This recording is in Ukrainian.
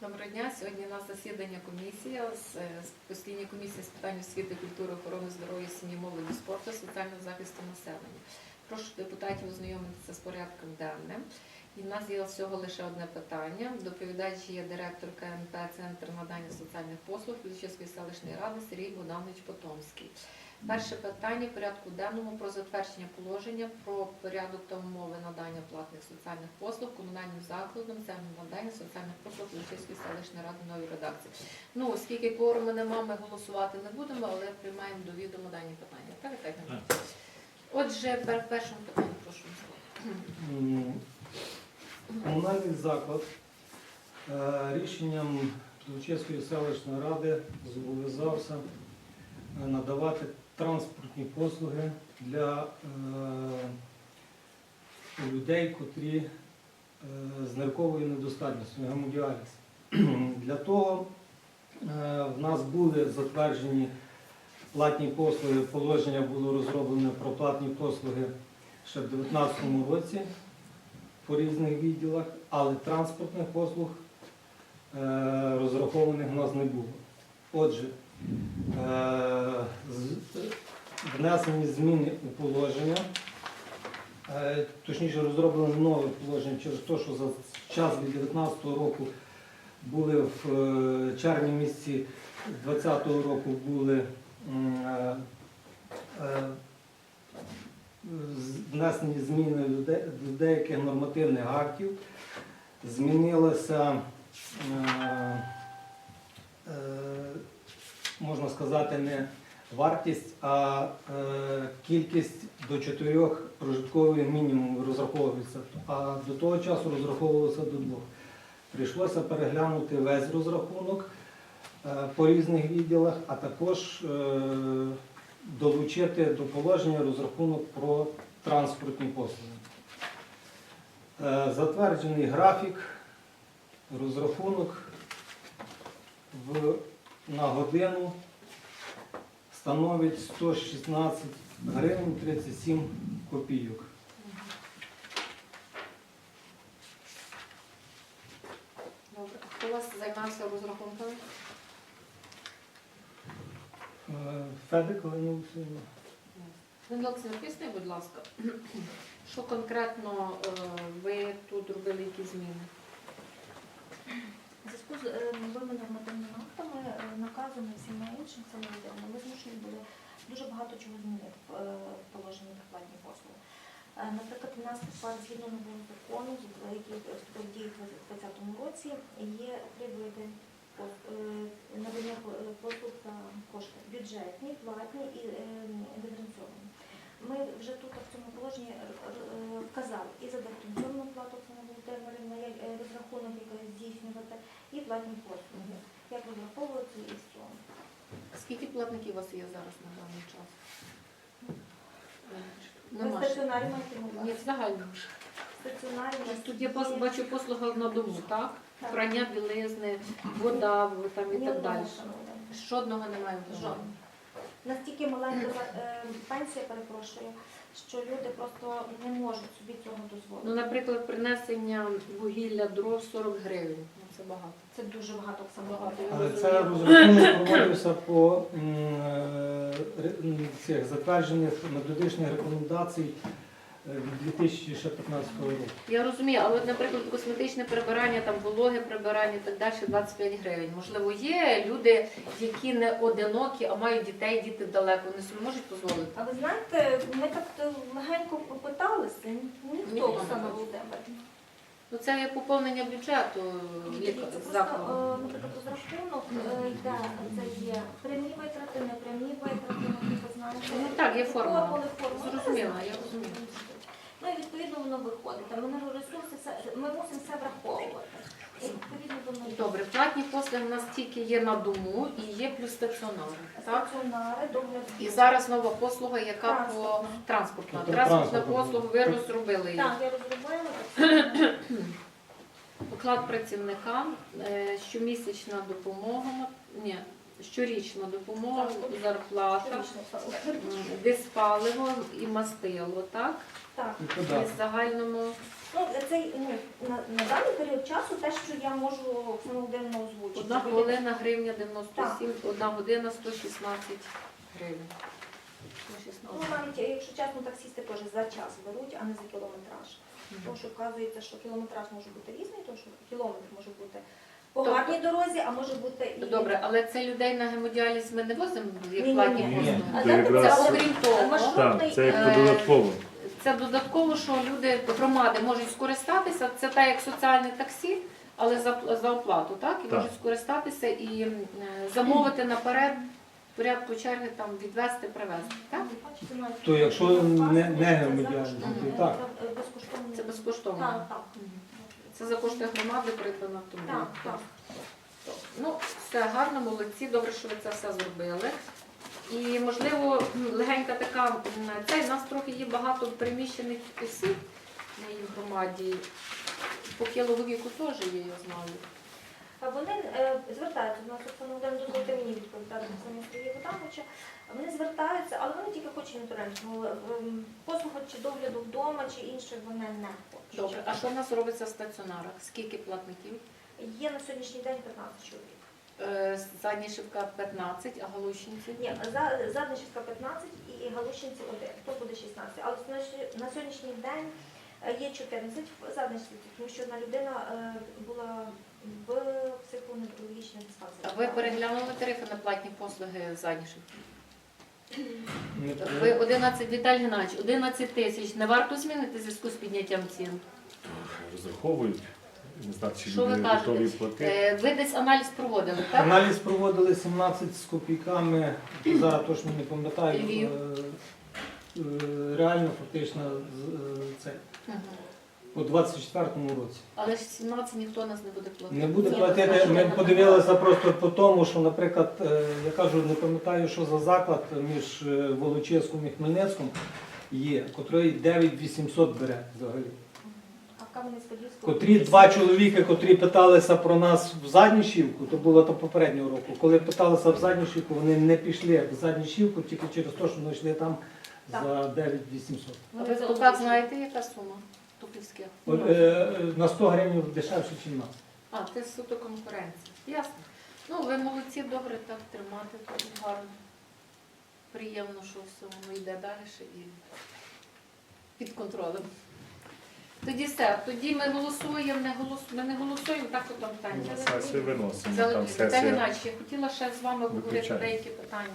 Доброго дня. Сьогодні у нас засідання комісії з е, постійної комісії з питань освіти, культури, охорони здоров'я, сім'ї, молоді, спорту, соціального захисту населення. Прошу депутатів ознайомитися з порядком денним. І в нас є всього лише одне питання. Доповідач є директор КНП Центр надання соціальних послуг Лучівської селищної ради Сергій Богданович Потомський. Перше питання порядку денному про затвердження положення про порядок та умови надання платних соціальних послуг комунальним закладам центром надання соціальних послуг Лучівської селищної ради в новій редакції. Ну, оскільки кворуму нема, ми голосувати не будемо, але приймаємо до відома дані питання. Так, так, так. Отже, пер першому питанню прошу слово. Комунальний заклад е, рішенням Лучевської селищної ради зобов'язався е, надавати транспортні послуги для е, людей, котрі з нирковою недостатністю, гемодіаліз. Для того в нас були затверджені платні послуги, положення було розроблене про платні послуги ще в 2019 році по різних відділах, але транспортних послуг е, розрахованих у нас не було. Отже, е, внесені зміни у положення, е, точніше розроблено нове положення через те, що за час від 2019 року були в червні місяці 2020 року були внесені зміни до де- до деяких нормативних актів, змінилася, е, е, можна сказати, не вартість, а е, кількість до чотирьох прожиткових мінімумів розраховується. А до того часу розраховувалося до двох. Прийшлося переглянути весь розрахунок по різних відділах, а також е, долучити до положення розрахунок про транспортні послуги. Е, Затверджений графік, розрахунок на годину становить 116 гривень 37 копійок. Добре. Хто у вас займався розрахунками? Федик Олена Олексіївна. Олексій, написати, будь ласка, що конкретно е, ви тут робили які зміни? У зв'язку з е, новими нормативними актами, е, наказами і всіма іншим самовідомим, ми змушені були дуже багато чого змінити в е, положенні про платні послуги. Е, Наприклад, у нас тепер згідно нового закону, який вступив в дію в 2020 році, є три види надання по- е, послуг та кошти бюджетні, платні і е, диференційовані. Ми вже тут в цьому положенні е, е, вказали і за диференційну плату, це не Володимирівна, як е, розрахунок, який здійснювати, і платні послуги. Як розраховуються і цього. Скільки платників у вас є зараз на даний час? Ви стаціонарі маєте на Ні, увазі? Нас Тут є пос- бачу послуга на дому, так? Так. Прання білизни, вода в- там і Ні так одного, далі. шановна. Жодного немає в Жодного. Настільки маленька е, пенсія, перепрошую, що люди просто не можуть собі цього дозволити. Ну, наприклад, принесення вугілля дров 40 гривень. Ну, це багато. Це дуже багато Це саме багато. я Але розумію. це розрахунок проводився по м, е, ре- м, цих затверджених методичних рекомендацій від 2015 року. Я розумію, але, наприклад, косметичне прибирання, там вологе прибирання і так далі 25 гривень. Можливо, є люди, які не одинокі, а мають дітей, діти далеко, вони собі можуть дозволити. А ви знаєте, ми так е, легенько попиталися, ні- ніхто. Оксана Володимирівна. Ну це є поповнення бюджету Дивіться, ліка- просто, закладу. е, наприклад, розрахунок е, йде, це є прямі витрати, непрямі витрати, ну, ви знаєте. Ну, так, є формула. Формули, формули. Зрозуміла, я розумію. Воно виходить. Там енергоресурси, ми мусимо все враховувати. І відповідно воно йде. Добре, платні послуги у нас тільки є на дому і є плюс стаціонарні. Так? Стаціонари, догляд. І зараз нова послуга, яка по Транспортна. транспортна. Тобто Транспортна транспортна. послуга, ви розробили її. Так, я розробила. Оклад працівникам, е, щомісячна допомога, ні, щорічна допомога, Так. зарплата, диспаливо і мастило, так? Так. І І в загальному Ну, цей, ну, на, на даний період часу те, що я можу Володимирівну озвучити. Одна хвилина гривня 97, одна година 116 гривень. Ну, 116. навіть, якщо чесно, таксісти теж за час беруть, а не за кілометраж. Тому що вказується, що кілометраж може бути різний, тому що кілометр може бути по Тобто- гарній дорозі, а може бути і... Добре, але це людей на гемодіаліз ми не возимо як платні Ні. послуги. Це де якраз- це Це окрім того. маршрутний, це як е, додатково. Це додатково, що люди громади можуть скористатися. Це так як соціальне таксі, але за, за оплату, так? І Так. можуть скористатися і м, е, замовити наперед в порядку черги там відвести, привезти. Так? То якщо не- не це громадяни, безкоштовно. то так. Це безкоштовно. Це безкоштовно. Так, так. Мгм. Це за кошти громади придбана автомобіль. Так, так. Ну, все гарно, молодці, добре, що ви це все зробили. І можливо, легенька така, цей у нас трохи є багато приміщених осіб в громаді. По Кіловіку теж є, я знаю. А Вони е, звертаються до нас, Оксана Володимирівна, дозвольте мені відповідати на самі Сергія Богдановича. Вони звертаються, але вони тільки хочуть натурального ем, послуги чи догляду вдома, чи інше вони не хочуть. Добре, а що в нас робиться в стаціонарах? Скільки платників? Є на сьогоднішній день 15 чоловік. Е, Заднішівка 15, а Галущинці? Ні, за- Задничівська 15 і Галущинці 1, то буде 16. Але на сьогоднішній день е, є 14 в Задничівці, тому що одна людина е, була в психоневрологічній А ви переглянули тарифи на платні послуги Заднішівки? Ви 11, Віталій Геннадійович, 11 тисяч. Не варто змінити в зв'язку з підняттям цін? Розраховують. Не знаю, чи Що ви люди готові платити. Е, Ви десь аналіз проводили, так? Аналіз проводили 17 з копійками, зараз точно не пам'ятаю. Львів. е, е, Реально, фактично, з- е, це Мгм. У 24-му році. Але ж 17 ніхто нас не буде платити. Не буде платити. Ми подивилися просто по тому, що, наприклад, е, я кажу, не пам'ятаю, що за заклад між е, Волочиськом і Хмельницьком є, котрий 9800 бере взагалі. А в Кам'янець-Подільську Котрі два чоловіки, котрі питалися про нас в Заднішівку, то було то попереднього року. Коли питалися в Заднішівку, вони не пішли в Заднішівку тільки через те, що вони йшли там за 9800. А ви Туках знаєте, яка сума туківських? От, е, На 100 гривень дешевше, ніж нас. А, це суто конкуренція. Ясно. Ну, ви молодці, добре так тримати, так гарно. Приємно, що все воно йде далі і під контролем. Тоді все. Тоді ми голосуємо, не голосуємо, ми не голосуємо, так от там питання. Сесію виносимо. Це Там Віталій сесія. Я хотіла ще з вами обговорити Виключаємо. деякі питання.